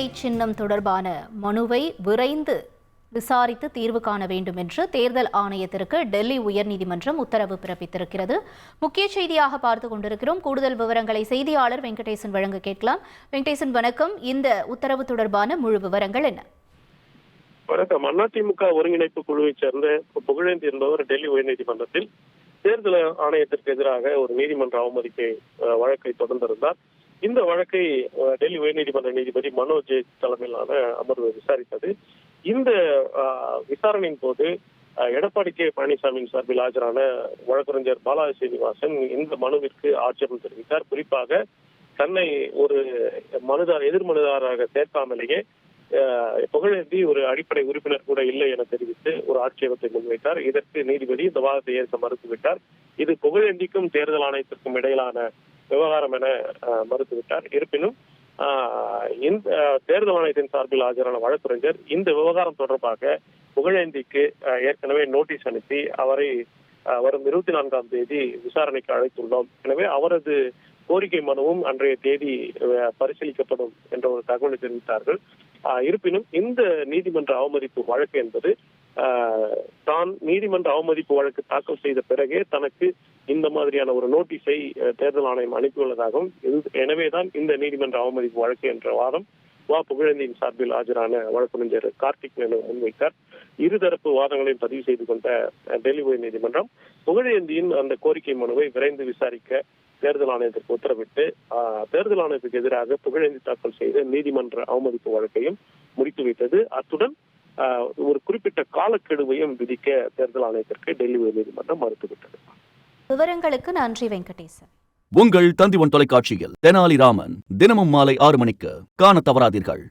இரட்டை சின்னம் தொடர்பான மனுவை விரைந்து விசாரித்து தீர்வு காண வேண்டும் என்று தேர்தல் ஆணையத்திற்கு டெல்லி உயர்நீதிமன்றம் உத்தரவு பிறப்பித்திருக்கிறது. முக்கிய செய்தியாக பார்த்து கொண்டிருக்கிறோம். கூடுதல் விவரங்களை செய்தியாளர் வெங்கடேசன் வழங்க கேட்கலாம். வெங்கடேசன் வணக்கம். இந்த உத்தரவு தொடர்பான முழு விவரங்கள் என்ன? வணக்கம். அதிமுக ஒருங்கிணைப்பு குழுவைச் சேர்ந்த புகழேந்தி என்பவர் டெல்லி உயர்நீதிமன்றத்தில் தேர்தல் ஆணையத்திற்கு எதிராக ஒரு நீதிமன்ற அவமதிப்பை வழக்கை தொடர்ந்திருந்தார். இந்த வழக்கை டெல்லி உயர்நீதிமன்ற நீதிபதி மனோஜ் தலைமையிலான அமர்வு விசாரித்தது. இந்த விசாரணையின் போது எடப்பாடி கே. பழனிசாமியின் சார்பில் ஆஜரான வழக்கறிஞர் பாலாஜி சீனிவாசன் இந்த மனுவிற்கு ஆட்சேபம் தெரிவித்தார். குறிப்பாக தன்னை ஒரு மனுதார் எதிர் மனுதாராக சேர்க்காமலேயே புகழேந்தி ஒரு அடிப்படை உறுப்பினர் கூட இல்லை என தெரிவித்து ஒரு ஆட்சேபத்தை முன்வைத்தார். இதற்கு நீதிபதி இந்த வாதத்தை ஏற்க மறுத்துவிட்டார். இது புகழேந்திக்கும் தேர்தல் ஆணையத்திற்கும் இடையிலான விவகாரம் என மறுத்துவிட்டார். இருப்பினும் இந்த தேர்தல் ஆணையத்தின் சார்பில் ஆஜரான வழக்கறிஞர் இந்த விவகாரம் தொடர்பாக புகழேந்திக்கு ஏற்கனவே நோட்டீஸ் அனுப்பி அவரை வரும் இருபத்தி நான்காம் தேதி விசாரணைக்கு அழைத்துள்ளோம். எனவே அவரது கோரிக்கை மனுவும் அன்றைய தேதி பரிசீலிக்கப்படும் என்ற ஒரு தகவலை தெரிவித்தார்கள். ஆஹ் இருப்பினும் இந்த நீதிமன்ற அவமதிப்பு வழக்கு என்பது தான் நீதிமன்ற அவமதிப்பு வழக்கு தாக்கல் செய்த பிறகே தனக்கு இந்த மாதிரியான ஒரு நோட்டீஸை தேர்தல் ஆணையம் அனுப்பியுள்ளதாகவும் எனவேதான் இந்த நீதிமன்ற அவமதிப்பு வழக்கு என்ற வாதம் வா புகழேந்தியின் சார்பில் ஆஜரான வழக்கறிஞர் கார்த்திக் மேனு முன்வைத்தார். இருதரப்பு வாதங்களையும் பதிவு செய்து கொண்ட டெல்லி உயர் நீதிமன்றம் புகழேந்தியின் அந்த கோரிக்கை மனுவை விரைந்து விசாரிக்க தேர்தல் ஆணையத்திற்கு உத்தரவிட்டு தேர்தல் ஆணையத்துக்கு எதிராக புகழேந்தி தாக்கல் செய்த நீதிமன்ற அவமதிப்பு வழக்கையும் முடித்து வைத்தது. அத்துடன் ஒரு குறிப்பிட்ட காலக்கெடுவையும் விதிக்க தேர்தல் ஆணையத்திற்கு டெல்லி உயர்நீதிமன்றம் மறுத்துவிட்டது. விவரங்களுக்கு நன்றி வெங்கடேசன். உங்கள் தந்திவன் தொலைக்காட்சியில் தெனாலிராமன் தினமும் மாலை ஆறு மணிக்கு காணத் தவறாதீர்கள்.